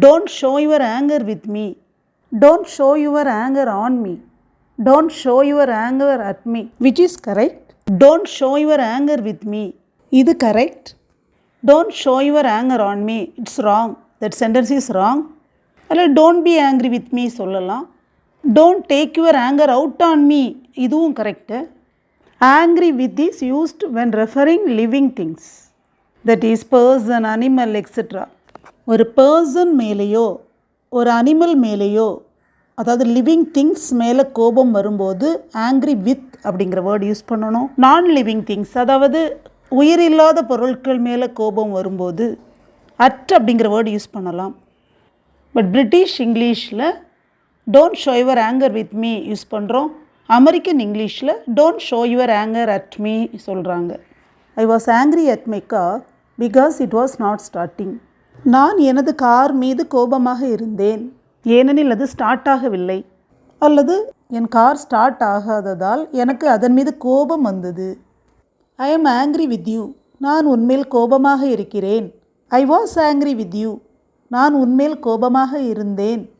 Don't show your anger with me don't show your anger on me don't show your anger at me which is correct don't show your anger with me இது correct don't show your anger on me it's wrong that sentence is wrong அதில் don't be angry with me சொல்லலாம். Don't take your anger out on me இதுவும் correct angry with is used when referring living things that is person animal etcetera ஒரு person மேலேயோ ஒரு animal மேலேயோ அதாவது living things மேலே கோபம் வரும்போது ஆங்க்ரி வித் அப்படிங்கிற வேர்டு யூஸ் பண்ணணும். நான் லிவிங் திங்ஸ் அதாவது உயிரில்லாத பொருட்கள் மேலே கோபம் வரும்போது அட் அப்படிங்கிற வேர்டு யூஸ் பண்ணலாம். பட் பிரிட்டிஷ் இங்கிலீஷில் don't show your anger with me use பண்ணுறோம் அமெரிக்கன் இங்கிலீஷில் don't show your anger at me சொல்கிறாங்க I was angry at my car because it was not starting நான் எனது கார் மீது கோபமாக இருந்தேன். ஏனெனில் அது ஸ்டார்ட் ஆகவில்லை. அல்லது என் கார் ஸ்டார்ட் ஆகாததால் எனக்கு அதன் மீது கோபம் வந்தது. I am angry with you நான் உன்மேல் கோபமாக இருக்கிறேன். I was angry with you நான் உன்மேல் கோபமாக இருந்தேன்.